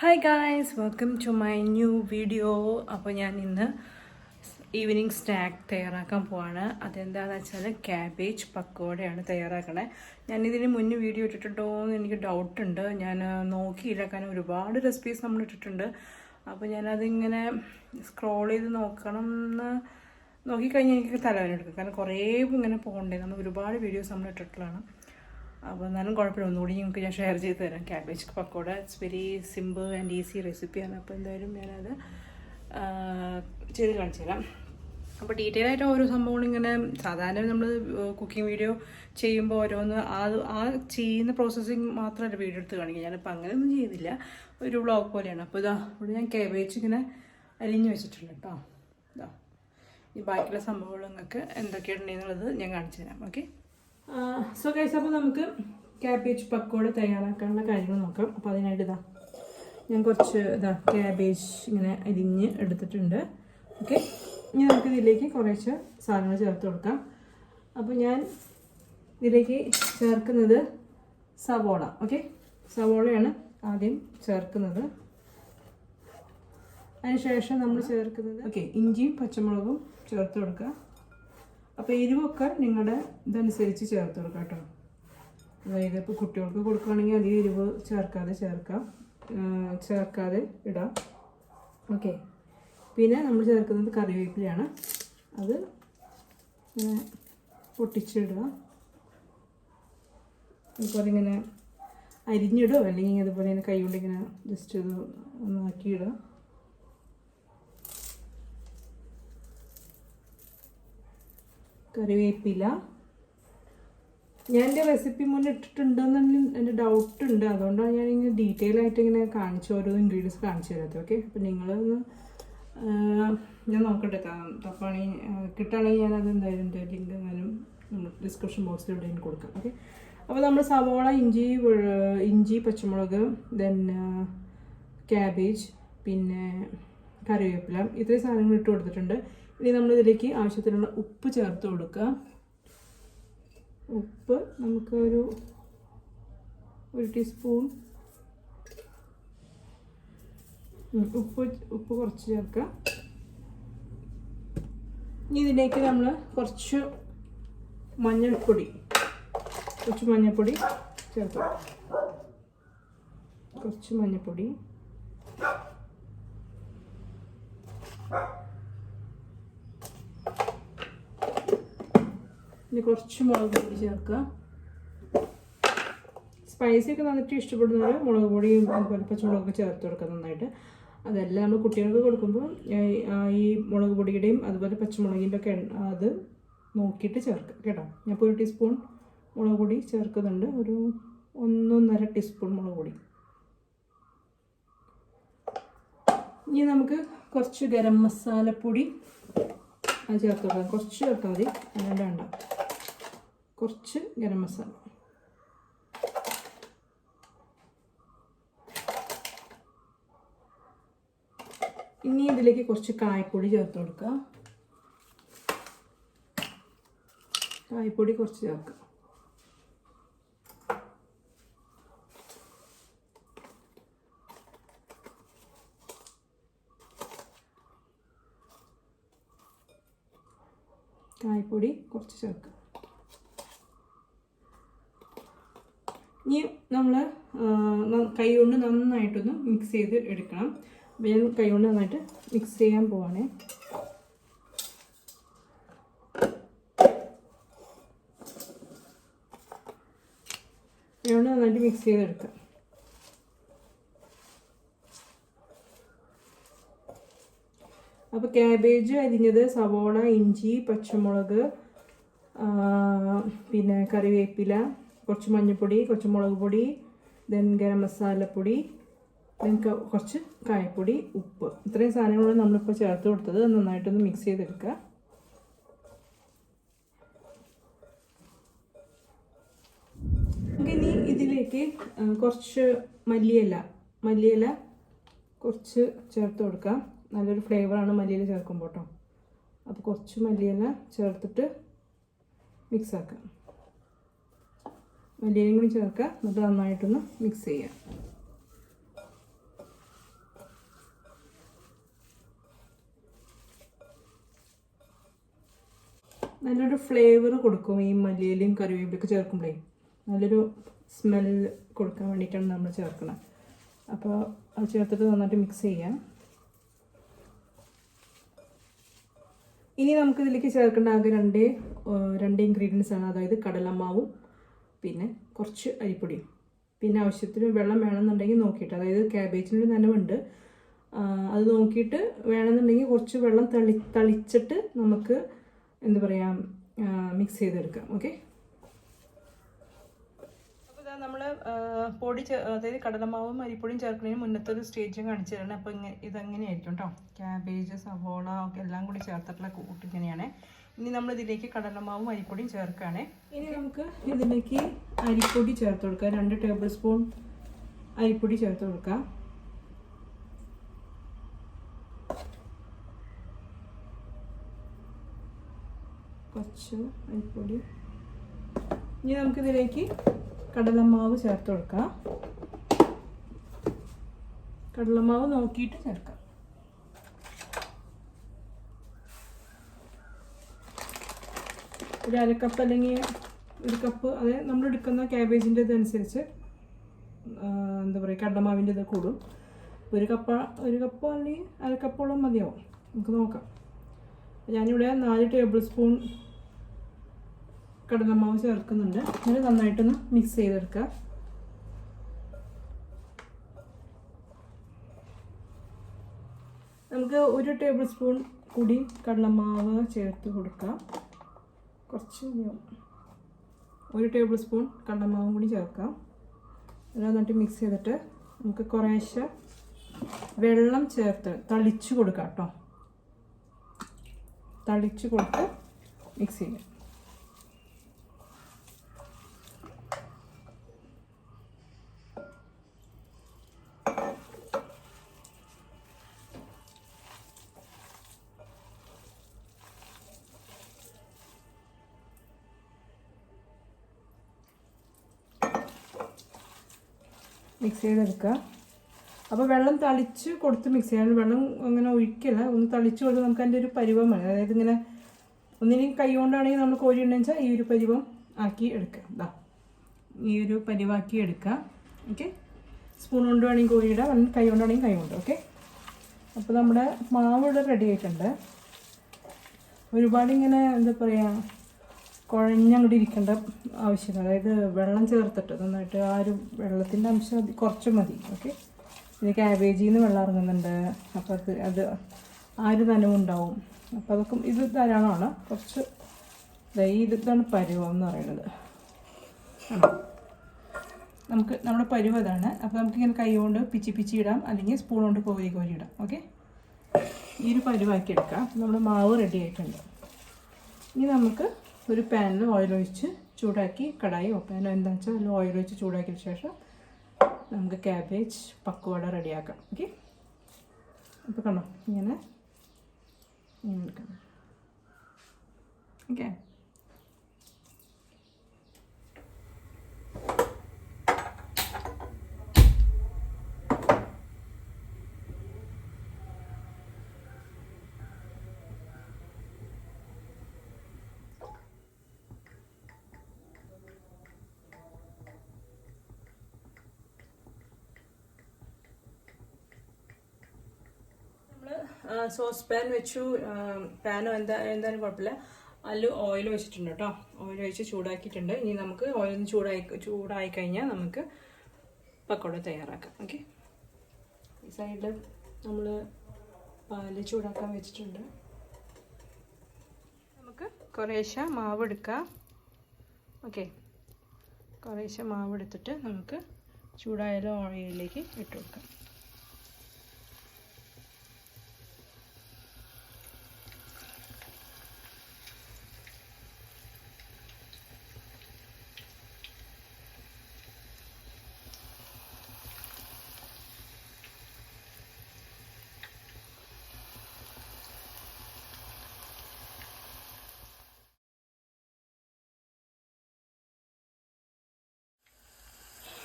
Hi guys welcome to my new video അപ്പോൾ ഞാൻ ഇന്ന് ഈവനിങ് സ്നാക്ക് തയ്യാറാക്കാൻ പോവാണ്. അതെന്താണെന്ന് വെച്ചാൽ ക്യാബേജ് പക്കോടയാണ് തയ്യാറാക്കണേ. ഇതിന് മുന്നേ വീഡിയോ ഇട്ടിട്ടുണ്ടോ എന്ന് എനിക്ക് ഡൗട്ടുണ്ട് ഞാൻ നോക്കിയില്ല. കാരണം ഒരുപാട് റെസിപ്പീസ് നമ്മൾ ഇട്ടിട്ടുണ്ട്. അപ്പോൾ ഞാനതിങ്ങനെ സ്ക്രോൾ ചെയ്ത് നോക്കണം എന്ന് നോക്കിക്കഴിഞ്ഞാൽ എനിക്ക് തലവേദന എടുക്കും. കാരണം കുറേ ഇങ്ങനെ പോകണ്ടേ. നമ്മൾ ഒരുപാട് വീഡിയോസ് നമ്മൾ ഇട്ടിട്ടുള്ളതാണ്. അപ്പോൾ എന്നാലും കുഴപ്പമില്ല. ഒന്നുകൂടി നിങ്ങൾക്ക് ഞാൻ ഷെയർ ചെയ്ത് തരാം. Cabbage pakoda. It's very simple and easy റെസിപ്പിയാണ് അപ്പോൾ എന്തായാലും ഞാനത് ചെയ്ത് കാണിച്ചു തരാം. അപ്പോൾ ഡീറ്റെയിൽ ആയിട്ട് ഓരോ സംഭവങ്ങളും ഇങ്ങനെ സാധാരണ നമ്മൾ കുക്കിംഗ് വീഡിയോ ചെയ്യുമ്പോൾ ഓരോന്ന് ആ ആ ചെയ്യുന്ന പ്രോസസ്സിങ് മാത്രമല്ല വീഡിയോ എടുത്ത് കാണിക്കുക. ഞാനിപ്പോൾ അങ്ങനെയൊന്നും ചെയ്തില്ല ഒരു വ്ളോഗ് പോലെയാണ്. അപ്പോൾ ഇതാ ഇവിടെ ഞാൻ കാബേജ് ഇങ്ങനെ അരിഞ്ഞ് വെച്ചിട്ടുണ്ട് കേട്ടോ. ഇതാ. ഈ ബാക്കിയുള്ള സംഭവങ്ങൾ നിങ്ങൾക്ക് എന്തൊക്കെയുണ്ടെന്നുള്ളത് ഞാൻ കാണിച്ചു തരാം. ഓക്കെ സോ കൈസ് അപ്പോൾ നമുക്ക് ക്യാബേജ് പക്കോട തയ്യാറാക്കാനുള്ള കാര്യങ്ങൾ നോക്കാം. അപ്പോൾ അതിനായിട്ട് ഇതാ ഞാൻ കുറച്ച് ഇതാ ക്യാബേജ് ഇങ്ങനെ അരിഞ്ഞ് എടുത്തിട്ടുണ്ട്. ഓക്കെ ഇനി നമുക്ക് ഇതിലേക്ക് കുറേശ്ശെ സാധനങ്ങൾ ചേർത്ത് കൊടുക്കാം. അപ്പോൾ ഞാൻ ഇതിലേക്ക് ചേർക്കുന്നത് സവോള. ഓക്കെ സവോളയാണ് ആദ്യം ചേർക്കുന്നത്. അതിനുശേഷം നമ്മൾ ചേർക്കുന്നത് ഓക്കെ ഇഞ്ചിയും പച്ചമുളകും ചേർത്ത് കൊടുക്കുക. അപ്പോൾ എരിവൊക്കെ നിങ്ങളുടെ ഇതനുസരിച്ച് ചേർത്ത് കൊടുക്കാം കേട്ടോ. അതായത് ഇപ്പോൾ കുട്ടികൾക്ക് കൊടുക്കുകയാണെങ്കിൽ അധികം എരിവ് ചേർക്കാതെ ചേർക്കാം. ചേർക്കാതെ ഇടാം. ഓക്കെ. പിന്നെ നമ്മൾ ചേർക്കുന്നത് കറിവേപ്പിലയാണ്. അത് പൊട്ടിച്ചിടുക. അതുപോലെ ഇങ്ങനെ അരിഞ്ഞിടുക. അല്ലെങ്കിൽ അതുപോലെ ഇങ്ങനെ കൈ കൊണ്ട് ഇങ്ങനെ ജസ്റ്റ് ഇത് ഒന്ന് ആക്കിയിടുക. കറിവേപ്പില. ഞാൻ എന്റെ റെസിപ്പി മുന്നേ ഇട്ടിട്ടുണ്ടെന്ന് എന്റെ ഡൗട്ട് ഉണ്ട്. അതുകൊണ്ടാണ് ഞാൻ ഇങ്ങനെ ഡീറ്റെയിൽ ആയിട്ട് ഇങ്ങനെ കാണിച്ചു ഓരോ ഇൻഗ്രീഡിയൻസ് കാണിച്ചു തരാത്തത്. ഓക്കെ അപ്പം നിങ്ങളൊന്ന് ഞാൻ നോക്കട്ടെ. തപ്പാണി കിട്ടുകയാണെങ്കിൽ ഞാൻ അത് എന്തായാലും എന്റെ ലിങ്ക് എങ്ങാനും നമ്മൾ ഡിസ്ക്രിപ്ഷൻ ബോക്സിൽ എവിടെയും കൊടുക്കാം. ഓക്കെ അപ്പോൾ നമ്മൾ സവോള ഇഞ്ചി ഇഞ്ചി പച്ചമുളക് ദെൻ ക്യാബേജ് പിന്നെ കറിവേപ്പില ഇത്രയും സാധനങ്ങൾ ഇട്ട് കൊടുത്തിട്ടുണ്ട്. ഇനി നമ്മൾ ഇതിലേക്ക് ആവശ്യത്തിനുള്ള ഉപ്പ് ചേർത്ത് കൊടുക്കുക. ഉപ്പ് നമുക്ക് ഒരു ടീസ്പൂൺ. ഉപ്പ് ഉപ്പ് കുറച്ച് ചേർക്കുക. ഇനി ഇതിലേക്ക് നമ്മൾ കുറച്ച് മഞ്ഞൾപ്പൊടി കുറച്ച് മഞ്ഞൾപ്പൊടി കൊടുക്കുക. കുറച്ച് മഞ്ഞൾപ്പൊടി. ഇനി കുറച്ച് മുളക് പൊടി ചേർക്കുക സ്പൈസി ഒക്കെ നന്നായിട്ട് ഇഷ്ടപ്പെടുന്നവർ മുളക് പൊടിയും അതുപോലെ പച്ചമുളകൊക്കെ ചേർത്ത് കൊടുക്കുക നന്നായിട്ട്. അതെല്ലാം നമ്മൾ കുട്ടികൾക്ക് കൊടുക്കുമ്പോൾ ഈ- മുളക് പൊടിയുടെയും അതുപോലെ പച്ചമുളകിന്റെ ഒക്കെ അത് നോക്കിയിട്ട് ചേർക്കുക കേട്ടോ. ഞാൻ ഒരു ടീസ്പൂൺ മുളക് പൊടി ചേർക്കുന്നുണ്ട്. ഒരു ഒന്നൊന്നര ടീസ്പൂൺ മുളക് പൊടി. ഇനി നമുക്ക് കുറച്ച് ഗരം മസാലപ്പൊടി അത് ചേർത്ത് കുറച്ച് ചേർത്താൽ മതി. അല്ലാണ്ട് വേണ്ട കുറച്ച് ഗരം മസാല. ഇനി ഇതിലേക്ക് കുറച്ച് കായപ്പൊടി ചേർത്ത് കൊടുക്കുക കായപ്പൊടി കുറച്ച് ചേർക്കുക കായപ്പൊടി കുറച്ച് ചേർക്കുക ഇനി നമ്മൾ കൈ കൊണ്ട് നന്നായിട്ടൊന്ന് മിക്സ് ചെയ്ത് എടുക്കണം. ഞാൻ കൈ കൊണ്ട് നന്നായിട്ട് മിക്സ് ചെയ്യാൻ പോവാണ്. കൈ കൊണ്ട് നന്നായിട്ട് മിക്സ് ചെയ്തെടുക്കുക അപ്പോൾ ക്യാബേജ് അരിഞ്ഞത് സവോള ഇഞ്ചി പച്ചമുളക് പിന്നെ കറിവേപ്പില കുറച്ച് മഞ്ഞൾപ്പൊടി കുറച്ച് മുളക് പൊടി ദെൻ ഗരം മസാലപ്പൊടി ദെൻ കുറച്ച് കായപ്പൊടി ഉപ്പ്. ഇത്രയും സാധനങ്ങളാണ് നമ്മളിപ്പോൾ ചേർത്ത് കൊടുത്തത് നന്നായിട്ടൊന്ന് മിക്സ് ചെയ്തെടുക്കുക. ഇനി ഇതിലേക്ക് കുറച്ച് മല്ലിയില മല്ലിയില കുറച്ച് ചേർത്ത് കൊടുക്കാം. നല്ലൊരു ഫ്ലേവറാണ് മല്ലിയിൽ ചേർക്കുമ്പോൾ കേട്ടോ അപ്പോൾ കുറച്ച് മല്ലിയില ചേർത്തിട്ട് മിക്സ് ആക്കാം. മല്ലിയിലും കൂടി ചേർക്കുക. എന്നിട്ട് നന്നായിട്ടൊന്ന് മിക്സ് ചെയ്യാം. നല്ലൊരു ഫ്ലേവർ കൊടുക്കും ഈ മല്ലിയിലയും കറിവേപ്പിലൊക്കെ ചേർക്കുമ്പോഴേ. നല്ലൊരു സ്മെൽ കൊടുക്കാൻ വേണ്ടിയിട്ടാണ് നമ്മൾ ചേർക്കുന്നത് അപ്പോൾ അത് ചേർത്തിട്ട് നന്നായിട്ട് മിക്സ് ചെയ്യാം. ഇനി നമുക്ക് ഇതിലേക്ക് ചേർക്കേണ്ട ആകെ രണ്ട് രണ്ട് ഇൻഗ്രീഡിയൻസ് ആണ്. അതായത് കടലമാവും പിന്നെ കുറച്ച് അരിപ്പൊടിയും. പിന്നെ ആവശ്യത്തിന് വെള്ളം വേണമെന്നുണ്ടെങ്കിൽ നോക്കിയിട്ട് അതായത് ക്യാബേജിന്റെ നനവുണ്ട് അത് നോക്കിയിട്ട് വേണമെന്നുണ്ടെങ്കിൽ കുറച്ച് വെള്ളം തളി തളിച്ചിട്ട് നമുക്ക് എന്താ പറയുക മിക്സ് ചെയ്തെടുക്കാം. ഓക്കെ നമ്മൾ പൊടി അതായത് കടലമാവും അരിപ്പൊടിയും ചേർക്കുന്നതിന് മുന്നത്തെ ഒരു സ്റ്റേജും കാണിച്ചു തരണം. അപ്പോൾ ഇങ്ങനെ ഇതെങ്ങനെയായിരിക്കും കേട്ടോ ക്യാബേജ് സവോള ഒക്കെ എല്ലാം കൂടി ചേർത്തിട്ടുള്ള കൂട്ട് ഇങ്ങനെയാണ്. ഇനി നമ്മൾ ഇതിലേക്ക് കടലമാവും അരിപ്പൊടിയും ചേർക്കുകയാണ്. ഇനി നമുക്ക് ഇതിലേക്ക് അരിപ്പൊടി ചേർത്ത് കൊടുക്കാം. രണ്ട് ടേബിൾ സ്പൂൺ അരിപ്പൊടി ചേർത്ത് കൊടുക്കാം. കുറച്ച് അരിപ്പൊടി. ഇനി നമുക്കിതിലേക്ക് കടലമാവ് ചേർത്ത് കൊടുക്കാം. കടലമാവ് നോക്കിയിട്ട് ചേർക്കാം. ഒരു അരക്കപ്പ് അല്ലെങ്കിൽ ഒരു കപ്പ് അത് നമ്മൾ എടുക്കുന്ന ക്യാബേജിന്റെ ഇതനുസരിച്ച് എന്താ പറയുക കടലമാവിന്റെ ഇത് കൂടും. ഒരു കപ്പ ഒരു കപ്പ് അല്ലെങ്കിൽ അരക്കപ്പോളം മതിയാവും. നമുക്ക് നോക്കാം. ഞാനിവിടെ നാല് ടേബിൾ സ്പൂൺ കടലമാവ് ചേർക്കുന്നുണ്ട്. എന്നിട്ട് നന്നായിട്ടൊന്ന് മിക്സ് ചെയ്തെടുക്കുക. നമുക്ക് ഒരു ടേബിൾ സ്പൂൺ കൂടി കടലമാവ് ചേർത്ത് കൊടുക്കാം. കുറച്ച്. ഒരു ടേബിൾ സ്പൂൺ കടലമാവും കൂടി ചേർക്കാം. എല്ലാം നന്നായിട്ട് മിക്സ് ചെയ്തിട്ട് നമുക്ക് കുറേശ്ശെ വെള്ളം ചേർത്ത് തളിച്ച് കൊടുക്കാം കേട്ടോ. തളിച്ച് കൊടുത്ത് മിക്സ് ചെയ്യാം. മിക്സ് ചെയ്തെടുക്കുക. അപ്പോൾ വെള്ളം തളിച്ച് കൊടുത്ത് മിക്സ് ചെയ്യാൻ വെള്ളം അങ്ങനെ ഒഴിക്കില്ല. ഒന്ന് തളിച്ച് കൊടുത്ത് നമുക്ക് അതിന്റെ ഒരു പരുവം വേണം അതായത് ഇങ്ങനെ ഒന്നിനും കൈ കൊണ്ടാണെങ്കിൽ നമ്മൾ കോരി ഉണ്ടെന്ന് വെച്ചാൽ ഈ ഒരു പരിവം ആക്കി എടുക്കുക. ഇതാ ഈ ഒരു പരിവാക്കി എടുക്കുക. ഓക്കെ സ്പൂൺ കൊണ്ട് വേണമെങ്കിൽ കോരിയിടാം അല്ലെങ്കിൽ കൈ കൊണ്ടാണെങ്കിൽ കൈ കൊണ്ട് ഓക്കെ അപ്പോൾ നമ്മുടെ മാവ് ഇവിടെ റെഡി ആയിട്ടുണ്ട്. ഒരുപാട് ഇങ്ങനെ എന്താ പറയുക കുഴഞ്ഞങ്ങോട്ട് ഇരിക്കേണ്ട ആവശ്യമില്ല. അതായത് വെള്ളം ചേർത്തിട്ട് നന്നായിട്ട് ആ ഒരു വെള്ളത്തിന്റെ അംശം കുറച്ച് മതി ഓക്കെ ഇത് ക്യാബേജിൽ നിന്ന് വെള്ളം ഇറങ്ങുന്നുണ്ട്. അപ്പോൾ അത് അത് ആ ഒരു നനവുണ്ടാവും അപ്പോൾ അതൊക്കെ ഇത് ധാരാളമാണ്. കുറച്ച് ദൈ ഇതാണ് പരുവം എന്ന് പറയുന്നത്. നമുക്ക് നമ്മുടെ പരുവം ഇതാണ് അപ്പോൾ നമുക്കിങ്ങനെ കൈ കൊണ്ട് പിച്ചി പിച്ചി ഇടാം. അല്ലെങ്കിൽ സ്പൂൺ കൊണ്ട് കോരി കോരി ഇടാം ഓക്കെ ഈ ഒരു പരുവാക്കി എടുക്കാം. നമ്മുടെ മാവ് റെഡി ആയിട്ടുണ്ട്. ഇനി നമുക്ക് ഒരു പാനിൽ ഓയിൽ ഒഴിച്ച് ചൂടാക്കി കടായി പാനോ എന്താ വെച്ചാൽ അതിൽ ഓയിൽ ഒഴിച്ച് ചൂടാക്കിയ ശേഷം നമുക്ക് ക്യാബേജ് പക്കുവട റെഡിയാക്കാം. ഓക്കെ അപ്പോൾ കണ്ടോ ഇങ്ങനെ ഓക്കെ നമ്മൾ സോസ് പാൻ വെച്ചു. പാനോ എന്താ എന്തായാലും കുഴപ്പമില്ല. അതിൽ ഓയിൽ വെച്ചിട്ടുണ്ട് കേട്ടോ. ഓയിൽ വെച്ച് ചൂടാക്കിയിട്ടുണ്ട്. ഇനി നമുക്ക് ഓയിൽ ചൂടായി ചൂടായി കഴിഞ്ഞാൽ നമുക്ക് പക്കോട തയ്യാറാക്കാം. ഓക്കെ ഈ സൈഡിൽ നമ്മൾ പാൽ ചൂടാക്കാൻ വെച്ചിട്ടുണ്ട്. നമുക്ക് കുറേശ്ശെ മാവ് എടുക്കാം. ഓക്കെ കുറേശ്ശെ മാവ് എടുത്തിട്ട് നമുക്ക് ചൂടായാലും ഓയിലിലേക്ക് ഇട്ട് കൊടുക്കാം.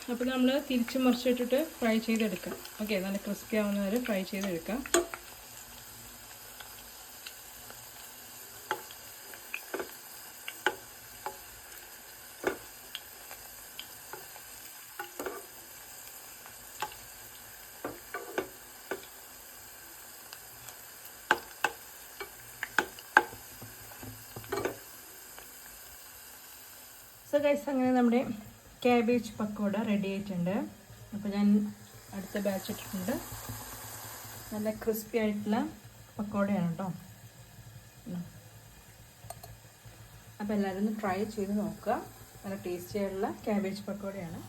അപ്പോൾ നമ്മൾ തിരിച്ച് മറിച്ചിട്ടിട്ട് ഫ്രൈ ചെയ്തെടുക്കാം. ഓക്കെ നല്ല ക്രിസ്പി ആവുന്ന വരെ ഫ്രൈ ചെയ്തെടുക്കാം സോ ഗൈസ് അങ്ങനെ നമ്മുടെ ക്യാബേജ് പക്കോട റെഡി ആയിട്ടുണ്ട്. അപ്പോൾ ഞാൻ അടുത്ത ബാച്ച് ഇട്ടിട്ടുണ്ട്. നല്ല ക്രിസ്പി ആയിട്ടുള്ള പക്കോടയാണ് കേട്ടോ അപ്പോൾ എല്ലാവരും ഒന്ന് ട്രൈ ചെയ്ത് നോക്കുക. നല്ല ടേസ്റ്റി ആയിട്ടുള്ള ക്യാബേജ് പക്കോടയാണ്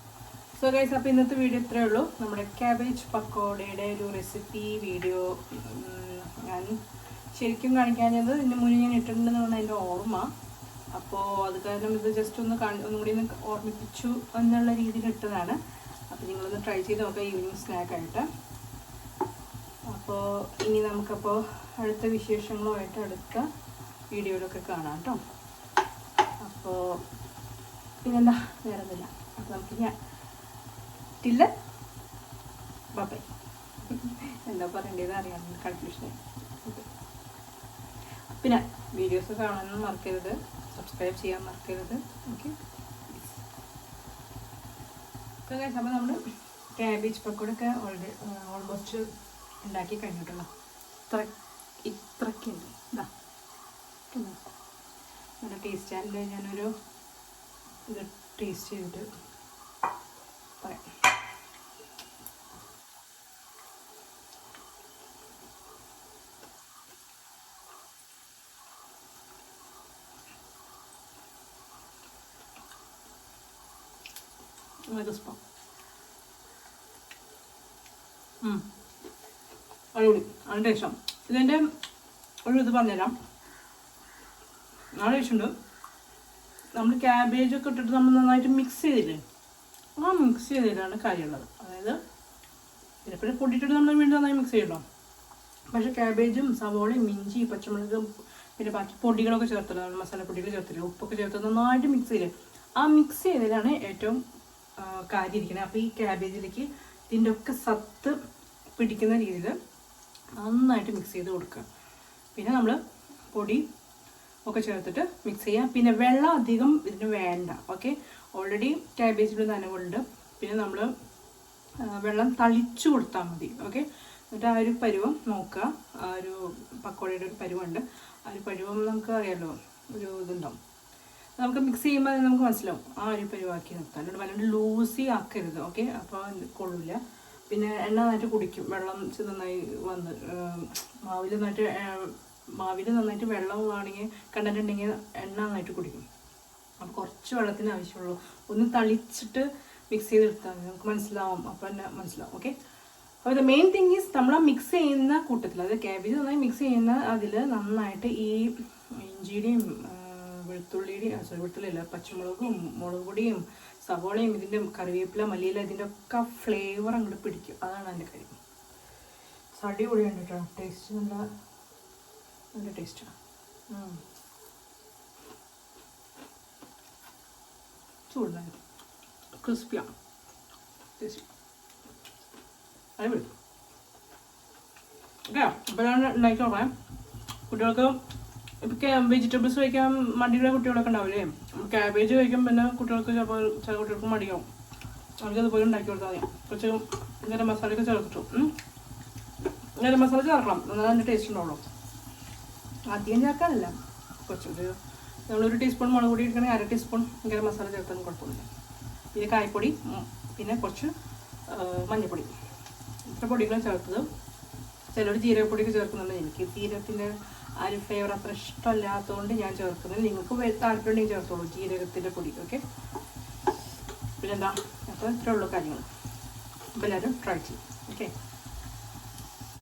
സോ ഗൈസ് അപ്പോൾ ഇന്നത്തെ വീഡിയോ ഇത്രയേ ഉള്ളൂ. നമ്മുടെ ക്യാബേജ് പക്കോടയുടെ ഒരു റെസിപ്പി വീഡിയോ ഞാൻ ശരിക്കും കാണിക്കാഞ്ഞത് ഇതിന് മുന്നേ ഞാൻ ഇട്ടിട്ടുണ്ടെന്നാണ് എന്റെ ഓർമ്മ. അപ്പോൾ അത് കാരണം ഇത് ജസ്റ്റ് ഒന്ന് ഒന്നുകൂടി ഒന്നും ഓർമ്മിപ്പിച്ചു എന്നുള്ള രീതിയിൽ ഇട്ടതാണ് അപ്പോൾ നിങ്ങളൊന്ന് ട്രൈ ചെയ്ത് നോക്കാം ഈവനിങ് സ്നാക്കായിട്ട് അപ്പോൾ ഇനി നമുക്കപ്പോൾ അടുത്ത വിശേഷങ്ങളുമായിട്ട് അടുത്ത വീഡിയോയിലൊക്കെ കാണാം കേട്ടോ. അപ്പോൾ പിന്നെന്താ? വേറെ ഒന്നുമില്ല അപ്പോൾ നമുക്ക് ഞാൻ ടില്ല ബൈ എന്താ പറയേണ്ടത് അറിയാം. കൺഫ്യൂഷനായി പിന്നെ വീഡിയോസ് കാണാനൊന്നും മറക്കരുത്. സബ്സ്ക്രൈബ് ചെയ്യാൻ മറക്കരുത്. ഓക്കെ അപ്പോൾ നമ്മൾ ക്യാബേജ് പക്കോടൊക്കെ ഓൾറെഡി ഓൾമോസ്റ്റ് ഉണ്ടാക്കി കഴിഞ്ഞിട്ടുള്ളൂ. ഇത്ര ഇത്രയ്ക്കുണ്ട് ഇതാ? നല്ല ടേസ്റ്റ് ആയാലും ഞാനൊരു ഇത് ടേസ്റ്റ് ചെയ്തിട്ട് ഒരു സ്പൂൺ അടിപൊളി അതിന്റെ ഇഷ്ടം ഇതിന്റെ ഒരു ഇത് പറഞ്ഞുതരാം നാളെ ഇഷ്ടമുണ്ട് നമ്മൾ ക്യാബേജ് ഒക്കെ ഇട്ടിട്ട് നമ്മൾ നന്നായിട്ട് മിക്സ് ചെയ്തില്ലേ? ആ മിക്സ് ചെയ്തതിലാണ് കാര്യമുള്ളത്. അതായത് പിന്നെ പിന്നെ നമ്മൾ വീണ്ടും നന്നായി മിക്സ് ചെയ്യണം പക്ഷെ ക്യാബേജും സവോളയും ഇഞ്ചി പച്ചമുളകും പിന്നെ ബാക്കി പൊടികളൊക്കെ ചേർത്തില്ല മസാലപ്പൊടികൾ ചേർത്തില്ല ഉപ്പൊക്കെ ചേർത്ത് നന്നായിട്ട് മിക്സ് ചെയ്യില്ലേ ആ മിക്സ് ചെയ്തതിലാണ് ഏറ്റവും ആ, കാര്യം ഇരിക്കുന്നത് അപ്പോൾ ഈ ക്യാബേജിലേക്ക് ഇതിന്റെ ഒക്കെ സത്ത് പിടിക്കുന്ന രീതിയിൽ നന്നായിട്ട് മിക്സ് ചെയ്ത് കൊടുക്കുക. പിന്നെ നമ്മൾ പൊടി ഒക്കെ ചേർത്തിട്ട് മിക്സ് ചെയ്യാം. പിന്നെ വെള്ളം അധികം ഇതിന് വേണ്ട. ഓക്കെ ഓൾറെഡി ക്യാബേജിൽ നനവുണ്ട് പിന്നെ നമ്മൾ വെള്ളം തളിച്ചു കൊടുത്താൽ മതി. ഓക്കെ എന്നിട്ട് ആ ഒരു പരുവം നോക്കുക. ആ ഒരു പക്കോടയുടെ ഒരു പരുവമുണ്ട്. ആ ഒരു പരുവം നമുക്ക് അറിയാമല്ലോ ഒരു ഇതുണ്ടാവും. നമുക്ക് മിക്സ് ചെയ്യുമ്പോൾ നമുക്ക് മനസ്സിലാവും. ആ ഒരു പരിവാക്കി നിർത്താം അല്ലാണ്ട് വല്ലാണ്ട് ലൂസി ആക്കരുത് ഓക്കെ അപ്പോൾ കൊള്ളില്ല പിന്നെ എണ്ണ നന്നായിട്ട് കുടിക്കും. വെള്ളം നന്നായി വന്ന് മാവിൽ നന്നായിട്ട് മാവിൽ നന്നായിട്ട് വെള്ളം ആണെങ്കിൽ കണ്ടിട്ടുണ്ടെങ്കിൽ എണ്ണ നന്നായിട്ട് കുടിക്കും. അപ്പോൾ കുറച്ച് വെള്ളത്തിന് ആവശ്യമുള്ളൂ. ഒന്ന് തളിച്ചിട്ട് മിക്സ് ചെയ്തെടുത്താൽ മതി. നമുക്ക് മനസ്സിലാവും. അപ്പോൾ തന്നെ മനസ്സിലാവും ഓക്കെ അപ്പോൾ ദ മെയിൻ തിങ് ഈസ് നമ്മൾ ആ മിക്സ് ചെയ്യുന്ന കൂട്ടത്തിൽ അതായത് ക്യാബേജ് നന്നായി മിക്സ് ചെയ്യുന്ന അതിൽ നന്നായിട്ട് ഈ ഇഞ്ചിയുടെയും വെളുത്തുള്ളിയുടെയും സോറി വെളുത്തുള്ളിയല്ല പച്ചമുളകും മുളക് പൊടിയും സവോളയും ഇതിന്റെ കറിവേപ്പില മല്ലിയില ഇതിന്റെ ഒക്കെ ഫ്ലേവർ അങ്ങോട്ട് പിടിക്കും. അതാണ് അതിന്റെ കാര്യം. അടിപൊളിയാണ് കേട്ടോ. ടേസ്റ്റ് നല്ല നല്ല ടേസ്റ്റാണ് ചൂടുണ്ടായിരുന്നു ക്രിസ്പിയാണ് ടേസ്റ്റ് അടിപൊളി. ഓക്കെ അപ്പോഴാണ് ഉണ്ടാക്കി നോക്കാം കുട്ടികൾക്ക് ഇപ്പം വെജിറ്റബിൾസ് കഴിക്കാൻ മടിയുള്ള കുട്ടികളൊക്കെ ഉണ്ടാവില്ലേ? ക്യാബേജ് കഴിക്കാൻ പിന്നെ കുട്ടികൾക്ക് ചിലപ്പോൾ ചില കുട്ടികൾക്ക് മടിയാവും. അവർക്ക് അതുപോലെ ഉണ്ടാക്കി കൊടുത്താൽ മതി. കുറച്ച് ഗരം മസാലയൊക്കെ ചേർത്തിട്ടു. ഗരം മസാല ചേർക്കണം. എന്നാൽ അതിന്റെ ടേസ്റ്റ് ഉണ്ടാവുള്ളൂ. അധികം ചേർക്കാനല്ല കുറച്ചൊരു നമ്മളൊരു ടീസ്പൂൺ മുളക് പൊടി എടുക്കണമെങ്കിൽ അര ടീസ്പൂൺ ഗരം മസാല ചേർത്താലും കുഴപ്പമില്ല. പിന്നെ കായ്പൊടി പിന്നെ കുറച്ച് മഞ്ഞൾപ്പൊടി ഇത്ര പൊടികളും ചേർത്തത്. ചിലർ ജീരകപ്പൊടിയൊക്കെ ചേർക്കുന്നുണ്ട്. എനിക്ക് ജീരകത്തിന്റെ ആ ഒരു ഫ്ലേവർ അത്ര ഇഷ്ടമല്ലാത്തതുകൊണ്ട് ഞാൻ ചേർക്കുന്നത്. നിങ്ങൾക്ക് താല്പര്യമുണ്ടെങ്കിൽ ചേർത്തോളൂ. ജീരകത്തിന്റെ പൊടി ഓക്കെ? പിന്നെന്താ? അപ്പോൾ ഇത്രയുള്ള കാര്യങ്ങൾ. അപ്പോൾ എല്ലാവരും ട്രൈ ചെയ്യും ഓക്കെ?